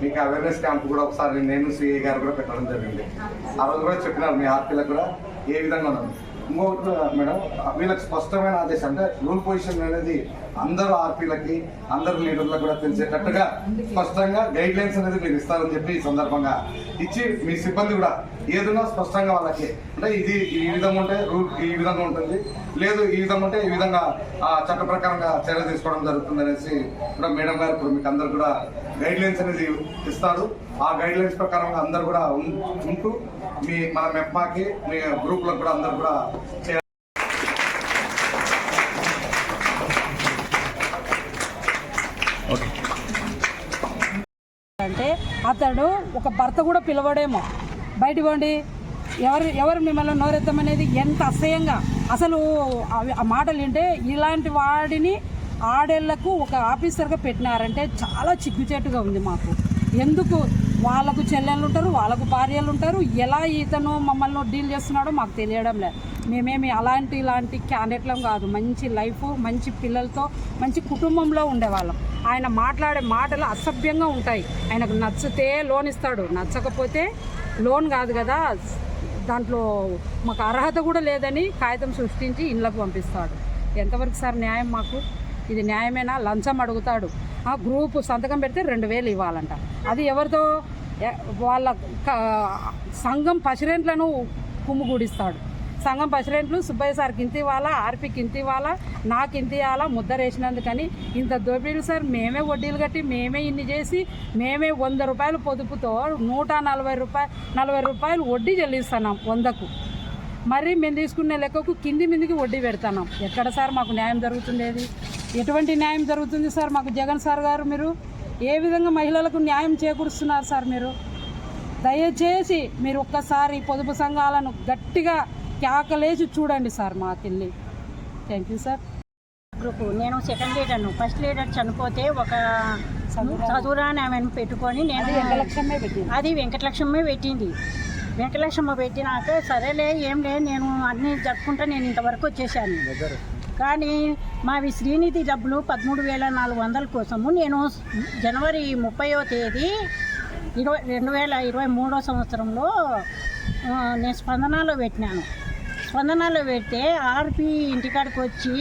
మీకు awareness camp కూడా ఒకసారి నేను సిఐ గారు కూడా పెట్టడం జరిగింది. ఆ రోజు కూడా చెప్పినారు మీ ఆర్పీలకు కూడా ఏ విధంగా ఉన్నది ఇంకొకటి మేడం వీళ్ళకి స్పష్టమైన ఆదేశం అంటే రూల్ పొజిషన్ అనేది అందరూ ఆర్పీలకి అందరు లీడర్లకు కూడా తెలిసేటట్టుగా స్పష్టంగా గైడ్ లైన్స్ అనేది మీరు ఇస్తారని చెప్పి ఈ సందర్భంగా ఇచ్చి మీ సిబ్బంది కూడా ఏదైనా స్పష్టంగా వాళ్ళకి అంటే ఇది ఈ విధంగా ఉంటే రూల్ ఈ విధంగా ఉంటుంది లేదు ఈ విధంగా ఉంటే ఈ విధంగా ఆ, చట్ట ప్రకారంగా చర్య తీసుకోవడం జరుగుతుంది అనేసి కూడా మేడం గారు ఇప్పుడు మీకు అందరు కూడా గైడ్ లైన్స్ అనేది ఇస్తారు. ఆ గైడ్ లైన్స్ ప్రకారంగా అందరు కూడా ఉంటూ మీ మన మెప్మాకి మీ గ్రూప్లకు కూడా అందరు కూడా అంటే అతడు ఒక భర్త కూడా పిలవడేమో. బయట పోండి. ఎవరు ఎవరు మిమ్మల్ని నోరెత్తమనేది ఎంత అసహ్యంగా. అసలు అవి- ఆ మాటలు వింటే ఇలాంటి వాడిని ఆడేళ్ళకు ఒక ఆఫీసర్గా పెట్టినారంటే చాలా చిగ్గుచేటుగా ఉంది మాకు. ఎందుకు? వాళ్ళకు చెల్లెళ్ళు ఉంటారు వాళ్ళకు భార్యలు ఉంటారు. ఎలా ఇతను మమ్మల్ని డీల్ చేస్తున్నాడో మాకు తెలియడం లేదు. మేమేమి అలాంటి ఇలాంటి క్యాండిడేట్లం కాదు. మంచి లైఫ్ మంచి పిల్లలతో మంచి కుటుంబంలో ఉండేవాళ్ళం. ఆయన మాట్లాడే మాటలు అసభ్యంగా ఉంటాయి. ఆయనకు నచ్చితే లోన్ ఇస్తాడు. నచ్చకపోతే లోన్ కాదు కదా. దాంట్లో మాకు అర్హత కూడా లేదని కాగితం సృష్టించి ఇళ్ళకు పంపిస్తాడు. ఎంతవరకు సార్ న్యాయం మాకు? ఇది న్యాయమేనా? లంచం అడుగుతాడు. ఆ గ్రూప్ సంతకం పెడితే రెండు వేలు ఇవ్వాలంట. అది ఎవరితో? వాళ్ళ సంఘం పసిరెంట్లను కుమ్ముగూడిస్తాడు. సంఘం ప్రెసిడెంట్లు సుబ్బయ్య సార్కి ఇంత ఇవ్వాలా ఆర్పీకి ఇంత ఇవ్వాలా నాకు ఇంత ఇవ్వాలా ముద్ర వేసినందుకని ఇంత దోపిడీలు సార్ మేమే వడ్డీలు కట్టి మేమే ఇన్ని చేసి మేమే వంద రూపాయలు పొదుపుతో నూట నలభై రూపాయలు నలభై రూపాయలు వడ్డీ చెల్లిస్తున్నాం వందకు. మరి మేము తీసుకునే లెక్కకు కింది మిందికి వడ్డీ పెడుతున్నాం. ఎక్కడ సార్ మాకు న్యాయం జరుగుతుండేది? ఎటువంటి న్యాయం జరుగుతుంది సార్ మాకు జగన్ సార్ గారు మీరు? ఏ విధంగా మహిళలకు న్యాయం చేకూరుస్తున్నారు సార్ మీరు? దయచేసి మీరు ఒక్కసారి పొదుపు సంఘాలను గట్టిగా కేకలేసి చూడండి సార్ మాకెళ్ళి థ్యాంక్ యూ సార్ గ్రూప్. నేను సెకండ్ లీడర్ను ఫస్ట్ లీడర్ చనిపోతే ఒక చదువురాని. ఆమెను పెట్టుకొని నేను అది వెంకటలక్ష్మే పెట్టింది. వెంకటలక్ష్మ పెట్టినాక సరేలే ఏం లేదు నేను అన్నీ జరుపుకుంటా నేను ఇంతవరకు వచ్చేసాను. కానీ మావి శ్రీనిధి డబ్బులు పదమూడు వేల నాలుగు వందల కోసము నేను జనవరి ముప్పైవ తేదీ ఇరవై రెండు వేల ఇరవై మూడో సంవత్సరంలో నేను స్పందనలో పెట్టినాను. స్పందనలో పెడితే ఆర్పి ఇంటికాడికి వచ్చి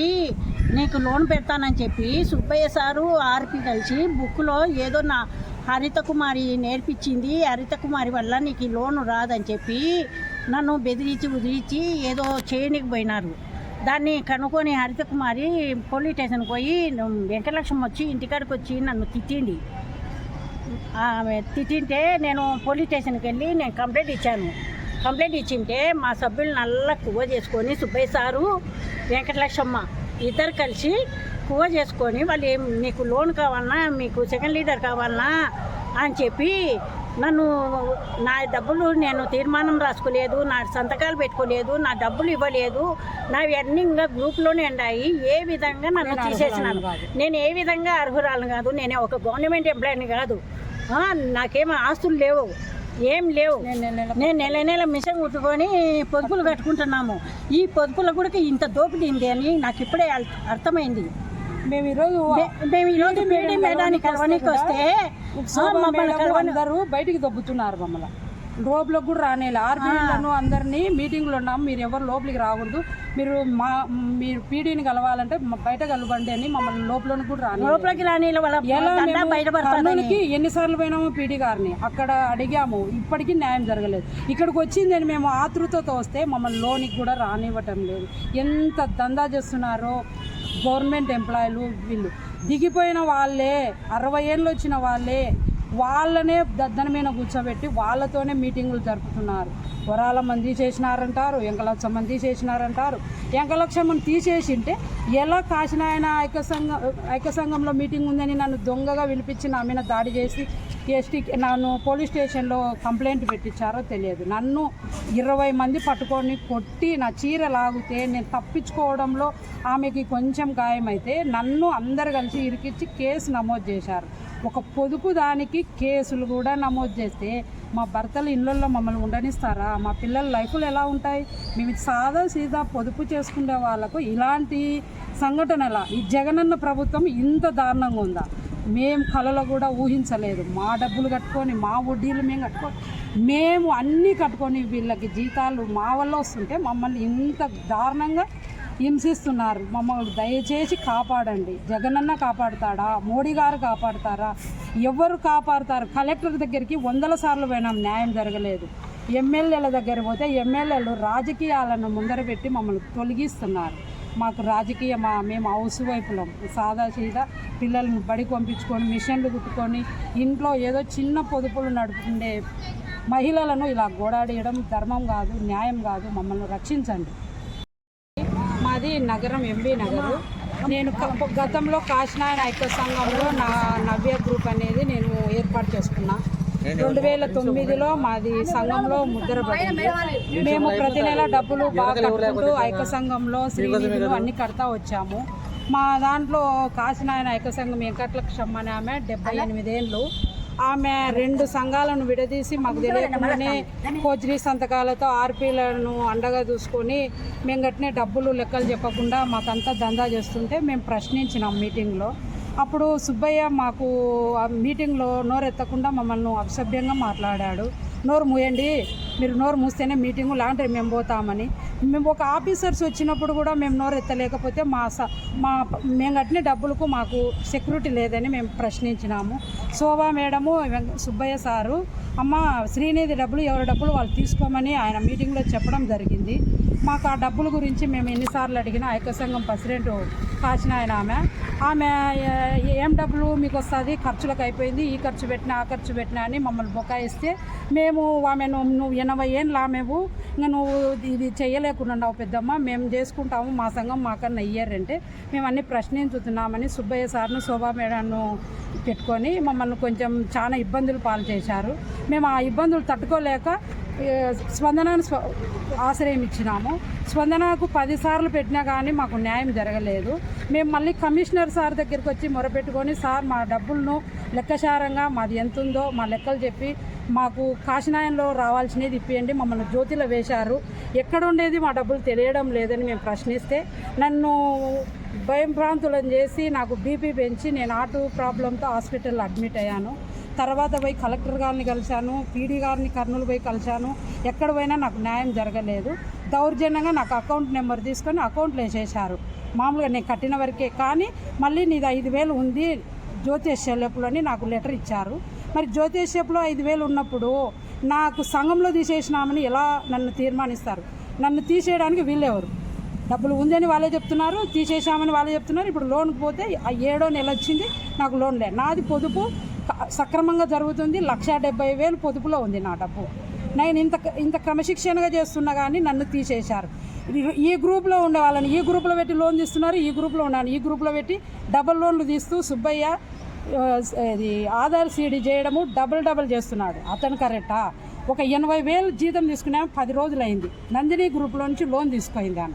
నీకు లోన్ పెడతానని చెప్పి సుబ్బయ్య సారు ఆర్పి కలిసి బుక్లో ఏదో నా హరిత కుమారి నేర్పించింది హరిత కుమారి వల్ల నీకు ఈ లోన్ రాదని చెప్పి నన్ను బెదిరించి ఉదిరించి ఏదో చేయనికి పోయినారు. దాన్ని కనుక్కొని హరిత కుమారి పోలీస్ స్టేషన్కి పోయి వెంకటలక్ష్మి వచ్చి ఇంటికాడికి వచ్చి నన్ను తిట్టింది. తిట్టింటే నేను పోలీస్ స్టేషన్కి వెళ్ళి నేను కంప్లైంట్ ఇచ్చాను. కంప్లైంట్ ఇచ్చింటే మా సభ్యులు నల్ల కువ్వ చేసుకొని సుబ్బయ్య సారు వెంకటలక్ష్మ ఇద్దరు కలిసి కువ్వ చేసుకొని వాళ్ళు ఏం మీకు లోన్ కావాలన్నా మీకు సెకండ్ లీడర్ కావాలన్నా అని చెప్పి నన్ను నా డబ్బులు నేను తీర్మానం రాసుకోలేదు నా సంతకాలు పెట్టుకోలేదు నా డబ్బులు ఇవ్వలేదు నావి అన్నీ ఇంకా గ్రూప్లోనే ఉన్నాయి ఏ విధంగా నన్ను నేను తీసేసినాను. నేను ఏ విధంగా అర్హురాలు కాదు? నేను ఒక గవర్నమెంట్ ఎంప్లాయీని కాదు. ఆ, నాకేం ఆస్తులు లేవు. ఏం లేవు. నేను నెల నెల మిషన్ కుట్టుకొని పొదుపులు కట్టుకుంటున్నాము. ఈ పొదుపుల కూడా ఇంత దోపిడీ ఉంది అని నాకు ఇప్పుడే అర్- అర్థమైంది. మేము ఈరోజు మేము ఈరోజు మీడియం మేడానికి కలవనికి వస్తే మమ్మల్ని కలవని అందరూ బయటికి దొబ్బుతున్నారు మమ్మల్ని. లోపలకు కూడా రానేలా. ఆర్పీలను అందరినీ మీటింగ్లో ఉన్నాం. మీరు ఎవరు లోపలికి రాకూడదు. మీరు మా మీరు పీడీని కలవాలంటే మ- బయట కలవండి అని మమ్మల్ని లోపలకు కూడా రాని లోపలికి రాని కర్నూలుకి ఎన్నిసార్లు పోయినాము పీడీ గారిని అక్కడ అడిగాము. ఇప్పటికీ న్యాయం జరగలేదు. ఇక్కడికి వచ్చిందని మేము ఆతృతతో వస్తే మమ్మల్ని లోనికి కూడా రానివ్వటం లేదు. ఎంత దందా చేస్తున్నారో గవర్నమెంట్ ఎంప్లాయీలు వీళ్ళు. దిగిపోయిన వాళ్ళే అరవై ఏళ్ళు వచ్చిన వాళ్ళే వాళ్ళనే దద్దన మీద కూర్చోబెట్టి వాళ్ళతోనే మీటింగులు జరుపుతున్నారు. వరాల మంది చేసినారంటారు ఎంకలక్ష మంది చేసినారంటారు. ఎంకలక్ష మంది తీసేసింటే ఎలా కాశీనాయన ఐక్య సంఘం ఐక్య సంఘంలో మీటింగ్ ఉందని నన్ను దొంగగా పిలిపించి నా మీద దాడి చేసి ఎస్టీ నన్ను పోలీస్ స్టేషన్లో కంప్లైంట్ పెట్టించారో తెలియదు. నన్ను ఇరవై మంది పట్టుకొని కొట్టి నా చీర లాగితే నేను తప్పించుకోవడంలో ఆమెకి కొంచెం గాయమైతే నన్ను అందరు కలిసి ఇరికిచ్చి కేసు నమోదు చేశారు. ఒక పొదుపు దానికి కేసులు కూడా నమోదు చేస్తే మా భర్తలు ఇళ్ళల్లో మమ్మల్ని ఉండనిస్తారా? మా పిల్లల లైఫ్లు ఎలా ఉంటాయి? మేము సాదా సీదా పొదుపు చేసుకునే వాళ్ళకు ఇలాంటి సంఘటనల ఈ జగనన్న ప్రభుత్వం ఇంత దారుణంగా ఉందా? మేము కళలో కూడా ఊహించలేదు. మా డబ్బులు కట్టుకొని మా వడ్డీలు మేము కట్టుకొని మేము అన్నీ కట్టుకొని వీళ్ళకి జీతాలు మా వల్ల వస్తుంటే మమ్మల్ని ఇంత దారుణంగా హింసిస్తున్నారు. మమ్మల్ని దయచేసి కాపాడండి. జగనన్న కాపాడుతాడా? మోడీ గారు కాపాడుతారా? ఎవరు కాపాడుతారు? కలెక్టర్ దగ్గరికి వందల సార్లు పోయినాం. న్యాయం జరగలేదు. ఎమ్మెల్యేల దగ్గర పోతే ఎమ్మెల్యేలు రాజకీయాలను ముందర పెట్టి మమ్మల్ని తొలగిస్తున్నారు. మాకు రాజకీయ మా మేము హౌస్ వైపులం సాదా సీదా పిల్లల్ని బడి పంపించుకొని మిషన్లు కుట్టుకొని ఇంట్లో ఏదో చిన్న పొదుపులు నడుపుకుండే మహిళలను ఇలా గోడాడేయడం ధర్మం కాదు న్యాయం కాదు. మమ్మల్ని రక్షించండి. నగరం ఎంబీ నగరు. నేను గతంలో కాశీనారాయణ ఐక్య సంఘంలో నా నవ్య గ్రూప్ అనేది నేను ఏర్పాటు చేసుకున్నా. రెండు వేల తొమ్మిదిలో మాది సంఘంలో ముద్ర మేము ప్రతి నెల డబ్బులు బాగా కట్టుకుంటూ ఐక్య సంఘంలో శ్రీనిధులు అన్ని కడతా వచ్చాము. మా దాంట్లో కాశీనారాయణ ఐక్య సంఘం వెంకటలక్ష్మ ఆమె డెబ్బై ఎనిమిదేళ్ళు. ఆమె రెండు సంఘాలను విడదీసి మాకు తెలియకుండానే కోచరీ సంతకాలతో ఆర్పీలను అండగా చూసుకొని మేము గట్టినే డబ్బులు లెక్కలు చెప్పకుండా మాకంతా దందా చేస్తుంటే మేము ప్రశ్నించినాం మీటింగ్లో. అప్పుడు సుబ్బయ్య మాకు ఆ మీటింగ్లో నోరెత్తకుండా మమ్మల్ని అసభ్యంగా మాట్లాడాడు. నోరు మూయండి. మీరు నోరు మూస్తేనే మీటింగు లాంటి మేము పోతామని. మేము ఒక ఆఫీసర్స్ వచ్చినప్పుడు కూడా మేము నోరు ఎత్తలేకపోతే మా స మా మేము కట్టిన డబ్బులకు మాకు సెక్యూరిటీ లేదని మేము ప్రశ్నించినాము. శోభా మేడము వెంక- సుబ్బయ్య సారు అమ్మ శ్రీనిధి డబ్బులు ఎవరి డబ్బులు వాళ్ళు తీసుకోమని ఆయన మీటింగ్లో చెప్పడం జరిగింది. మాకు ఆ డబ్బుల గురించి మేము ఎన్నిసార్లు అడిగినా ఐక్య సంఘం ప్రెసిడెంట్ కాసిన ఆయన ఆమె. ఆమె ఏం డబ్బులు మీకు వస్తుంది ఖర్చులకు అయిపోయింది ఈ ఖర్చు పెట్టినా ఆ ఖర్చు పెట్టినా అని మమ్మల్ని బొకాయిస్తే మేము ఆమె నువ్వు నువ్వు ఎనభై ఏళ్ళు ఆమెవు. ఇంకా నువ్వు ఇది చేయలేకుండా పెద్దమ్మ మేము చేసుకుంటాము మా సంఘం మాకన్నా ఇయ్యారంటే మేము అన్ని ప్రశ్నించుతున్నామని సుబ్బయ్య సార్ను శోభా మేడంను పెట్టుకొని మమ్మల్ని కొంచెం చాలా ఇబ్బందులు పాలు చేశారు. మేము ఆ ఇబ్బందులు తట్టుకోలేక స్పందనను ఆశ్రయం ఇచ్చినాము స్పందనకు పదిసార్లు పెట్టినా కానీ మాకు న్యాయం జరగలేదు. మేము మళ్ళీ కమిషనర్ సార్ దగ్గరికి వచ్చి మొరపెట్టుకొని సార్ మా డబ్బులను లెక్కసారంగా మాది ఎంత ఉందో మా లెక్కలు చెప్పి మాకు కాశీనాయంలో రావాల్సినది ఇప్పియండి మమ్మల్ని జ్యోతిలో వేశారు. ఎక్కడ ఉండేది మా డబ్బులు తెలియడం లేదని మేము ప్రశ్నిస్తే నన్ను భయం ప్రాంతులను చేసి నాకు బీపీ పెంచి నేను ఆటో ప్రాబ్లంతో హాస్పిటల్లో అడ్మిట్ అయ్యాను. తర్వాత పోయి కలెక్టర్ గారిని కలిశాను పీడీ గారిని కర్నూలు పోయి కలిశాను. ఎక్కడ పోయినా నాకు న్యాయం జరగలేదు. దౌర్జన్యంగా నాకు అకౌంట్ నెంబర్ తీసుకొని అకౌంట్లో వేసేశారు. మామూలుగా నేను కట్టిన వరకే కానీ మళ్ళీ నీది ఐదు వేలు ఉంది జ్యోతిష్ అని నాకు లెటర్ ఇచ్చారు. మరి జ్యోతిష్యపులో ఐదు వేలు ఉన్నప్పుడు నాకు సంఘంలో తీసేసినామని ఎలా నన్ను తీర్మానిస్తారు? నన్ను తీసేయడానికి వీళ్ళెవరు డబ్బులు ఉందని వాళ్ళే చెప్తున్నారు తీసేసామని వాళ్ళే చెప్తున్నారు. ఇప్పుడు లోన్కి పోతే ఆ ఏడో నెల వచ్చింది నాకు లోన్ లే. నాది పొదుపు సక్రమంగా జరుగుతుంది. లక్ష డెబ్బై వేలు పొదుపులో ఉంది నా డబ్బు. నేను ఇంత ఇంత క్రమశిక్షణగా చేస్తున్నా కానీ నన్ను తీసేశారు. ఈ- గ్రూప్లో ఉండే వాళ్ళని ఈ గ్రూప్లో పెట్టి లోన్ తీస్తున్నారు ఈ గ్రూప్లో ఉన్నాను. ఈ గ్రూప్లో పెట్టి డబల్ లోన్లు తీస్తూ సుబ్బయ్య ఇది ఆధార్ సీడీ చేయడము డబల్ డబల్ చేస్తున్నాడు. అతను కరెక్టా? ఒక ఎనభై వేలు జీతం తీసుకునే పది రోజులైంది. నందిని గ్రూప్లో నుంచి లోన్ తీసుకుంది ఆమె.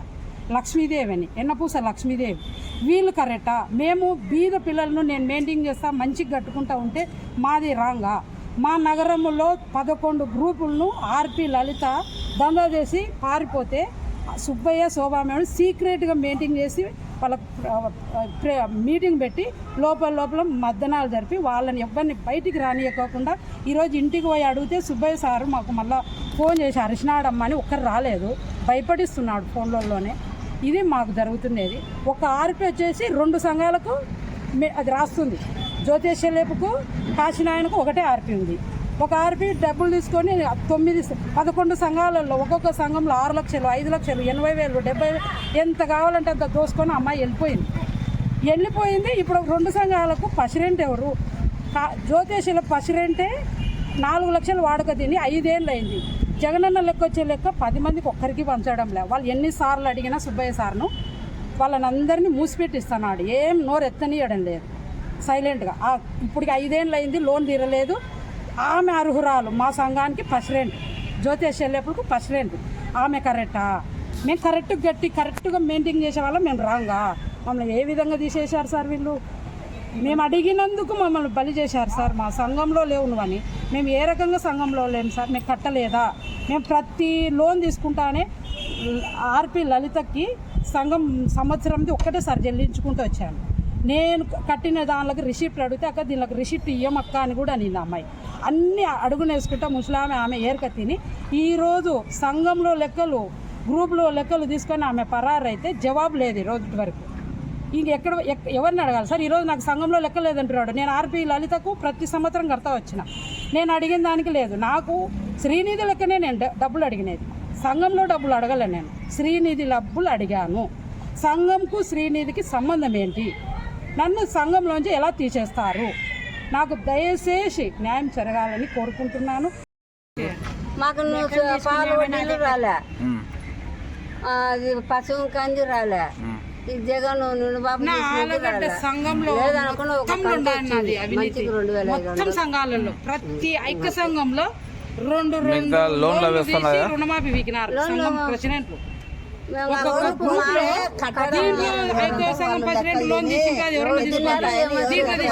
లక్ష్మీదేవి అని ఎన్నపూస లక్ష్మీదేవి. వీళ్ళు కరెక్టా? మేము బీద పిల్లలను నేను మెయింటైన్ చేస్తా మంచిగా కట్టుకుంటా ఉంటే మాది రాంగా. మా నగరంలో పదకొండు గ్రూపులను ఆర్పి లలిత దందా చేసి పారిపోతే సుబ్బయ్య శోభా సీక్రెట్గా మెయింటైన్ చేసి వాళ్ళ మీటింగ్ పెట్టి లోపల లోపల మద్దనాలు జరిపి వాళ్ళని ఎవరిని బయటికి రానియకోకుండా ఈరోజు ఇంటికి పోయి అడిగితే సుబ్బయ్య సారు మాకు మళ్ళీ ఫోన్ చేసి అరిచినాడమ్మా అని ఒక్కరు రాలేదు. భయపడిస్తున్నాడు ఫోన్లలోనే. ఇది మాకు జరుగుతున్నది. ఒక ఆర్పి వచ్చేసి రెండు సంఘాలకు మే- అది రాస్తుంది. జ్యోతిష్యలేపుకు కాశీనాయనకు ఒకటే ఆర్పి ఉంది. ఒక ఆర్పి డబ్బులు తీసుకొని తొమ్మిది పదకొండు సంఘాలలో ఒక్కొక్క సంఘంలో ఆరు లక్షలు ఐదు లక్షలు ఎనభై వేలు డెబ్బై వేలు ఎంత కావాలంటే అంత దోసుకొని అమ్మాయి వెళ్ళిపోయింది. వెళ్ళిపోయింది ఇప్పుడు రెండు సంఘాలకు పసిరెంట్ ఎవరు? కా- జ్యోతిషుల పసిరెంటే నాలుగు లక్షలు వాడక తిని ఐదేళ్ళు అయింది. జగనన్న లెక్క వచ్చే లెక్క పది మందికి ఒక్కరికి పంచడం లే. వాళ్ళు ఎన్నిసార్లు అడిగినా సుబ్బయ్య సార్ను వాళ్ళని అందరినీ మూసిపెట్టిస్తున్నాడు. ఏం నోరు ఎత్తనీయడం లేదు. సైలెంట్గా. ఇప్పటికి ఐదేళ్ళు అయింది లోన్ తీరలేదు. ఆమె అర్హురాలు. మా సంఘానికి ప్రెసిడెంట్ జ్యోతిష్ వెళ్ళేప్పుడు ప్రెసిడెంట్ ఆమె కరెక్టా? మేము కరెక్ట్ గట్టి కరెక్ట్గా మెయింటైన్ చేసే వాళ్ళం మేము రాంగా. మమ్మల్ని ఏ విధంగా తీసేశారు సార్ వీళ్ళు? మేము అడిగినందుకు మమ్మల్ని బలి చేశారు సార్. మా సంఘంలో లేవు నువ్వని మేము ఏ రకంగా సంఘంలో లేము సార్? మేము కట్టలేదా? మేము ప్రతి లోన్ తీసుకుంటానే ఆర్పి లలితకి సంఘం సంవత్సరంది ఒక్కటేసారి చెల్లించుకుంటూ వచ్చాను. నేను కట్టిన దానిలోకి రిసిప్ట్ అడిగితే అక్క దీనికి రిసిప్ట్ ఇయ్యమక్క అని కూడా అనింది అమ్మాయి. అన్ని అడుగునేసుకుంటా ముసలామె ఆమె ఏరక తిని ఈరోజు సంఘంలో లెక్కలు గ్రూప్లో లెక్కలు తీసుకొని ఆమె పరారైతే జవాబు లేదు ఈరోజు రోజు వరకు. ఇంక ఎక్కడ ఎక్- ఎవరిని అడగాలి? సార్ ఈరోజు నాకు సంఘంలో లెక్క లేదంటున్నాడు. నేను ఆర్పి లలితకు ప్రతి సంవత్సరం కడతా వచ్చిన. నేను అడిగిన దానికి లేదు. నాకు శ్రీనిధి లెక్కనే నేను డబ్బులు అడిగినది. సంఘంలో డబ్బులు అడగలే నేను. శ్రీనిధి డబ్బులు అడిగాను. సంఘంకు శ్రీనిధికి సంబంధం ఏంటి? నన్ను సంఘంలోంచి ఎలా తీసేస్తారు? నాకు దయచేసి న్యాయం జరగాలని కోరుకుంటున్నాను. మాకు పాలు రాలే. పశువు కంది రాలే. ఈ జగన్ నుండి బాబు. సంఘంలో మొత్తం సంఘాలలో ప్రతి ఐక్య సంఘంలో రెండు రెండు లోన్లు రుణమాఫీ వీకినారు సంఘం ప్రెసిడెంట్లు. సంఘం ప్రెసిడెంట్ లోన్ ఎవరైనా దీంట్లో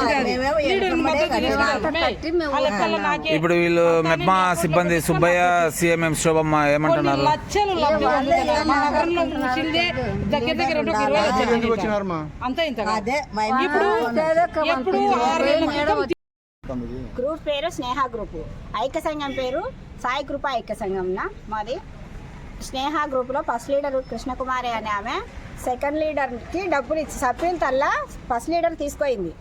ఇప్పుడు వీళ్ళు మెప్మా సిబ్బంది సుబ్బయ్య సిఎంఎం శోభమ్మ ఏమంటున్నారు? లక్షలు దగ్గర అంతా ఇంత. ఇప్పుడు గ్రూప్ పేరు స్నేహ గ్రూప్ ఐక్య సంఘం పేరు సాయి కృప ఐక్య సంఘంన మాది? స్నేహ గ్రూప్లో ఫస్ట్ లీడర్ కృష్ణకుమారి అనే ఆమె సెకండ్ లీడర్కి డబ్బులు ఇచ్చి సభ్యుల తల్లా ఫస్ట్ లీడర్ తీసుకొయింది.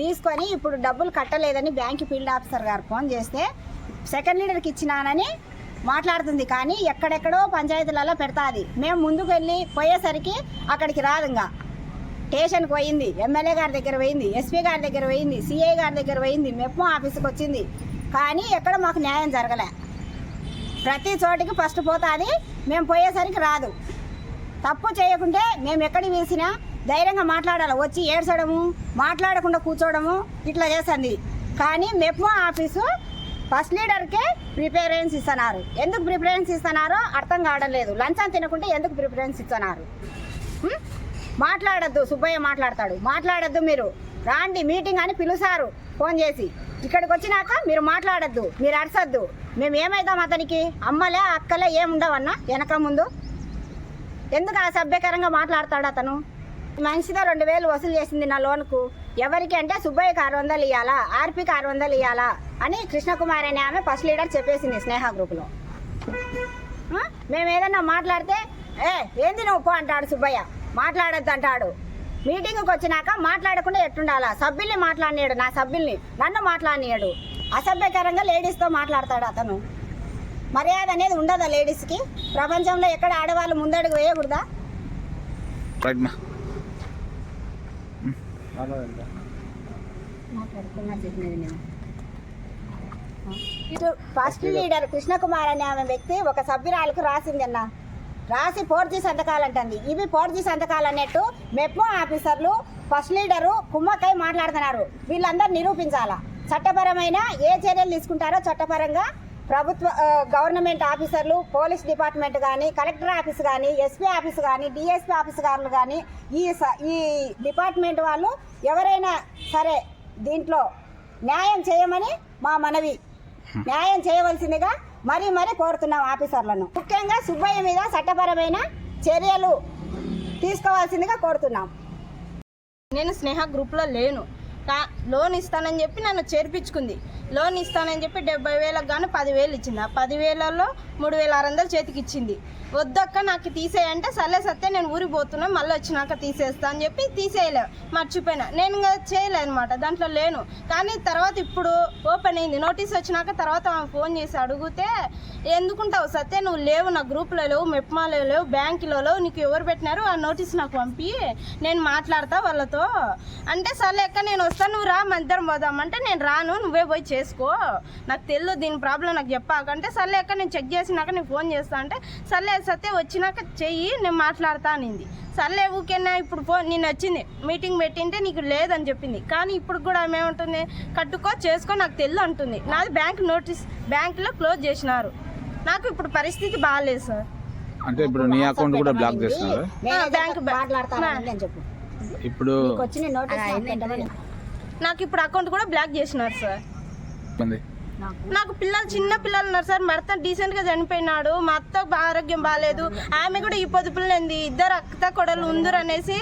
తీసుకొని ఇప్పుడు డబ్బులు కట్టలేదని బ్యాంక్ ఫీల్డ్ ఆఫీసర్ గారు ఫోన్ చేస్తే సెకండ్ లీడర్కి ఇచ్చినానని మాట్లాడుతుంది. కానీ ఎక్కడెక్కడో పంచాయతీలలో పెడతాది. మేము ముందుకు వెళ్ళి పోయేసరికి అక్కడికి రాదు ఇంకా. స్టేషన్కి పోయింది. ఎమ్మెల్యే గారి దగ్గర పోయింది. ఎస్పీ గారి దగ్గర పోయింది. సిఐ గారి దగ్గర పోయింది. మెప్మో ఆఫీస్కి వచ్చింది. కానీ ఎక్కడ మాకు న్యాయం జరగలే. ప్రతి చోటికి ఫస్ట్ పోతుంది మేము పోయేసరికి రాదు. తప్పు చేయకుంటే మేము ఎక్కడికి వేసినా ధైర్యంగా మాట్లాడాలి. వచ్చి ఏడ్చడము మాట్లాడకుండా కూర్చోవడము ఇట్లా చేస్తుంది కానీ మెప్మో ఆఫీసు ఫస్ట్ లీడర్కే ప్రిఫరెన్స్ ఇస్తున్నారు. ఎందుకు ప్రిఫరెన్స్ ఇస్తున్నారో అర్థం కావడం లేదు. లంచం తినకుంటే ఎందుకు ప్రిఫరెన్స్ ఇస్తున్నారు? మాట్లాడద్దు. సుబ్బయ్య మాట్లాడతాడు. మాట్లాడద్దు మీరు. రాండి మీటింగ్ అని పిలుస్తారు ఫోన్ చేసి ఇక్కడికి వచ్చినాక మీరు మాట్లాడద్దు మీరు అరసద్దు. మేము ఏమైదాం అతనికి? అమ్మలే అక్కలే ఏముండవన్నా? వెనక ముందు. ఎందుకు అసభ్యకరంగా మాట్లాడతాడు అతను? మనిషిగా రెండు వేలు వసూలు చేసింది నా లోన్కు. ఎవరికి అంటే సుబ్బయ్యకి ఆరు వందలు ఇవ్వాలా ఆర్పికి ఆరు వందలు ఇవ్వాలా అని కృష్ణకుమార్ అనే ఆమె ఫస్ట్ లీడర్ చెప్పేసింది స్నేహ గ్రూపులో. మేము ఏదన్నా మాట్లాడితే ఏ ఏంది నువ్వు? పో అంటాడు సుబ్బయ్య. మాట్లాడొద్దు అంటాడు. మీటింగ్కి వచ్చినాక మాట్లాడకుండా ఎట్టుండాలా? సభ్యుల్ని మాట్లాడినాడు నా సభ్యుల్ని. నన్ను మాట్లాడినాడు. అసభ్యకరంగా లేడీస్తో మాట్లాడతాడు అతను. మర్యాద అనేది ఉండదా లేడీస్కి? ప్రపంచంలో ఎక్కడ ఆడవాళ్ళు ముందడుగు వేయకూడదా? ఫస్ట్ లీడర్ కృష్ణకుమార్ అనే ఆమె వ్యక్తి ఒక సభ్యురాలకు రాసింది అన్న రాసి ఫోర్జీ సంతకాలు అంటుంది ఇవి ఫోర్జీ సంతకాలు అన్నట్టు మెప్మో ఆఫీసర్లు ఫస్ట్ లీడరు కుమ్మక్కై మాట్లాడుతున్నారు. వీళ్ళందరూ నిరూపించాలా? చట్టపరమైన ఏ చర్యలు తీసుకుంటారో చట్టపరంగా ప్రభుత్వ గవర్నమెంట్ ఆఫీసర్లు పోలీస్ డిపార్ట్మెంట్ కానీ కలెక్టర్ ఆఫీస్ కానీ ఎస్పీ ఆఫీస్ కానీ డిఎస్పీ ఆఫీస్ గారు కానీ ఈ స- ఈ డిపార్ట్మెంట్ వాళ్ళు ఎవరైనా సరే దీంట్లో న్యాయం చేయమని మా మనవి. న్యాయం చేయవలసిందిగా మరీ మరీ కోరుతున్నాం ఆఫీసర్లను. ముఖ్యంగా సుబ్బయ్య మీద చట్టపరమైన చర్యలు తీసుకోవాల్సిందిగా కోరుతున్నాం. నేను స్నేహ గ్రూప్లో లేను. కా లోన్ ఇస్తానని చెప్పి నన్ను చేర్పించుకుంది. లోన్ ఇస్తానని చెప్పి డెబ్బై వేలకు గాను పదివేలు ఇచ్చింది. ఆ పదివేలలో మూడు వేల ఆరు వందలు చేతికి ఇచ్చింది. వద్దక్క నాకు తీసేయంటే సర్లే సత్తే నేను ఊరికి పోతున్నా మళ్ళీ వచ్చినాక తీసేస్తా అని చెప్పి తీసేయలే మర్చిపోయినా. నేను ఇంకా చేయలే అనమాట దాంట్లో లేను. కానీ తర్వాత ఇప్పుడు ఓపెన్ అయింది. నోటీస్ వచ్చినాక తర్వాత ఆమె ఫోన్ చేసి అడిగితే ఎందుకుంటావు సత్తే నువ్వు లేవు నా గ్రూప్లో లేవు మెప్మాలో లేవు బ్యాంకులో లేవు నీకు ఎవరు పెట్టినారు? ఆ నోటీస్ నాకు పంపి నేను మాట్లాడతా వాళ్ళతో. అంటే సర్లే అక్క నేను వస్తాను నువ్వు రా మన ఇద్దరం పోదామంటే నేను రాను నువ్వే పోయి చేసుకో. నాకు తెలియదు దీని ప్రాబ్లం నాకు చెప్పాకంటే సర్లే అక్క నేను చెక్ చేసినాక నేను ఫోన్ చేస్తా అంటే సర్లే సత్య వచ్చినాక చెయ్యి నేను మాట్లాడతా అనింది. సర్లే ఊకేనా ఇప్పుడు ఫోన్ నేను వచ్చింది. మీటింగ్ పెట్టింటే నీకు లేదని చెప్పింది. కానీ ఇప్పుడు కూడా ఆమె ఏమంటుంది కట్టుకో చేసుకో నాకు తెలియదు అంటుంది. నాది బ్యాంక్ నోటీస్ బ్యాంకులో క్లోజ్ చేసినారు. నాకు ఇప్పుడు పరిస్థితి బాగాలేదు సార్. అంటే ఇప్పుడు నీ అకౌంట్ కూడా బ్లాక్ చేస్తున్నారు బ్యాంక్ ఇప్పుడు నీకు ఇప్పుడు అకౌంట్ కూడా బ్లాక్ చేసినారు సార్. నాకు పిల్లలు చిన్న పిల్లలు ఉన్నారు సార్. మా అత్త డీసెంట్గా చనిపోయినాడు. మా అత్త ఆరోగ్యం బాగాలేదు ఆమె కూడా ఈ పొదుపులు ఉంది ఇద్దరు అత్త కొడలు ఉందరు అనేసి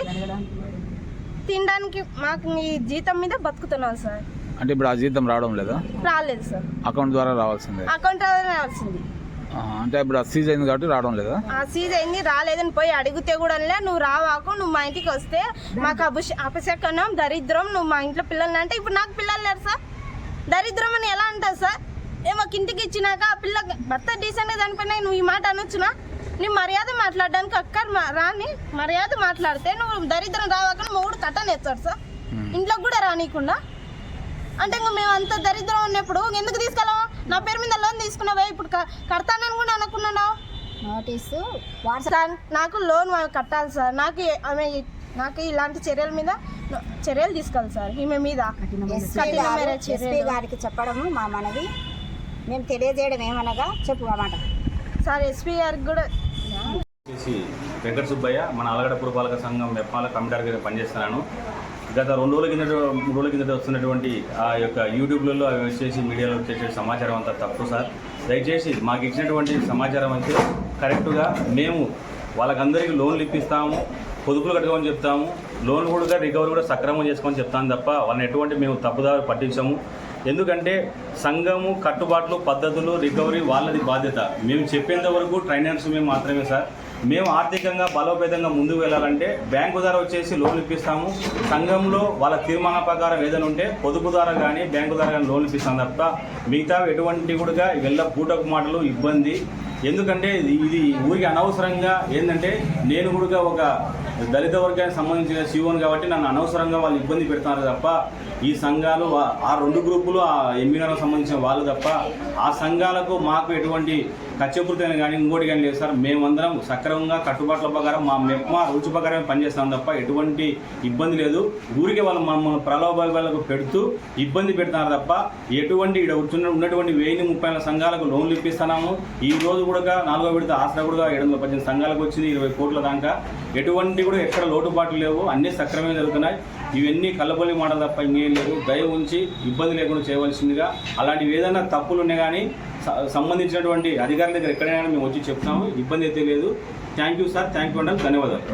తినడానికి మాకు ఈ జీతం మీద బతుకుతున్నాం సార్. అంటే ఇప్పుడు ఆ జీతం రావడం లేదా? రాలేదు సార్. అకౌంట్ ద్వారా రావాల్సిందే. అకౌంట్ రావాల్సింది. ఆహా, అంటే ఇప్పుడు ఆ సీజ్ అయింది కాబట్టి రావడం లేదా? ఆ సీజ్ అయింది రాలేదని పోయి అడిగితే కూడా లే, నువ్వు రావాకు నువ్వు మా ఇంటికి వస్తే మాకు అభిష అపశకనం దరిద్రం నువ్వు మా ఇంట్లో పిల్లల్ని అంటే ఇప్పుడు నాకు పిల్లలు లేరు సార్. దరిద్రం అని ఎలా అంటావు సార్? మాకు ఇంటికి ఇచ్చినాక ఆ పిల్ల భర్త డీసెంట్గా చనిపోయినా నువ్వు ఈ మాట అనొచ్చునా? నీ మర్యాద మాట్లాడడానికి అక్క మా- రాని మర్యాద మాట్లాడితే నువ్వు దరిద్రం రావాక కూడా కట్టనేస్తాడు సార్. ఇంట్లోకి కూడా రానియకుండా. అంటే ఇంక మేము అంత దరిద్రం ఉన్నప్పుడు ఎందుకు తీసుకెళ్ళాము నా పేరు మీద లోన్ తీసుకున్నావే? ఇప్పుడు క- కడతానని కూడా అనుకున్నాను? నోటీసు. సార్ నాకు లోన్ వా- కట్టాలి సార్. నాకు ఆమె నాకు ఇలాంటి చర్యల మీద చర్యలు తీసుకోవాలి సార్ ఈమె మీద. ఎస్పీ గారు గారికి చెప్పడము మా మనవి. మేము తెలియజేయడం ఏమనగా చెప్పు ఆ మాట. సార్ ఎస్పీ గారికి కూడా వెంకట సుబ్బయ్య మన ఆలగడ పురపాలక సంఘం మెప్పాల కమిటార్గా పనిచేస్తున్నాను. గత రెండు రోజుల కిందట మూడు రోజుల కిందట వస్తున్నటువంటి ఆ యొక్క యూట్యూబ్లలో అవి వచ్చేసి మీడియాలో వచ్చేసే సమాచారం అంతా తప్పు సార్. దయచేసి మాకు ఇచ్చినటువంటి సమాచారం అయితే కరెక్ట్గా మేము వాళ్ళకందరికీ లోన్లు ఇప్పిస్తాము పొదుపులు కట్టుకోమని చెప్తాము లోన్లు కూడా రికవరీ కూడా సక్రమం చేసుకోమని చెప్తాను తప్ప వాళ్ళని ఎటువంటి మేము తప్పుదారు పట్టించాము. ఎందుకంటే సంఘము కట్టుబాట్లు పద్ధతులు రికవరీ వాళ్ళది బాధ్యత. మేము చెప్పేంత వరకు ట్రైనర్స్ మేము మాత్రమే సార్. మేము ఆర్థికంగా బలోపేతంగా ముందుకు వెళ్ళాలంటే బ్యాంకు ద్వారా వచ్చేసి లోన్ ఇప్పిస్తాము. సంఘంలో వాళ్ళ తీర్మానం ప్రకారం ఏదైనా ఉంటే పొదుపు ద్వారా కానీ బ్యాంకు ద్వారా కానీ లోన్లు ఇప్పిస్తాం తప్ప మిగతా ఎటువంటి కూడా వెళ్ళ పూటకు మాటలు ఇబ్బంది. ఎందుకంటే ఇది ఊరికి అనవసరంగా ఏంటంటే నేను కూడా ఒక దళిత వర్గానికి సంబంధించిన సీఓని కాబట్టి నన్ను అనవసరంగా వాళ్ళు ఇబ్బంది పెడుతున్నారు తప్ప ఈ సంఘాలు ఆ రెండు గ్రూపులు ఆ ఎమ్మినాలకు సంబంధించిన వాళ్ళు తప్ప ఆ సంఘాలకు మాకు ఎటువంటి కచ్చపూర్తైన కానీ ఇంకోటి కానీ లేదు సార్. మేమందరం సక్రమంగా కట్టుబాట్ల ప్రకారం మా మెప్మా రుచి ప్రకారం పనిచేస్తాం తప్ప ఎటువంటి ఇబ్బంది లేదు. ఊరికి వాళ్ళు మమ్మల్ని ప్రలోభాలకు పెడుతూ ఇబ్బంది పెడుతున్నారు తప్ప ఎటువంటి ఇక్కడ ఉన్నటువంటి వెయ్యి ముప్పై సంఘాలకు లోన్లు ఇప్పిస్తున్నాము. ఈ రోజు కూడా నాలుగో విడత ఆసరా కూడా ఏడు వందల పద్దెనిమిది సంఘాలకు వచ్చింది. ఇరవై కోట్ల దాకా. ఎటువంటి కూడా ఎక్కడ లోటుపాట్లు లేవు. అన్ని సక్రమంగా జరుగుతున్నాయి. ఇవన్నీ కళ్ళబొల్లి మాటలు తప్ప ఇంకేం లేదు. దయ ఉంచి ఇబ్బంది లేకుండా చేయవలసిందిగా అలాంటివి ఏదైనా తప్పులు ఉన్నాయి కానీ సంబంధించినటువంటి అధికారుల దగ్గర ఎక్కడైనా మేము వచ్చి చెప్తాము. ఇబ్బంది అయితే లేదు. Thank you sir. Thank you అండి ధన్యవాదాలు.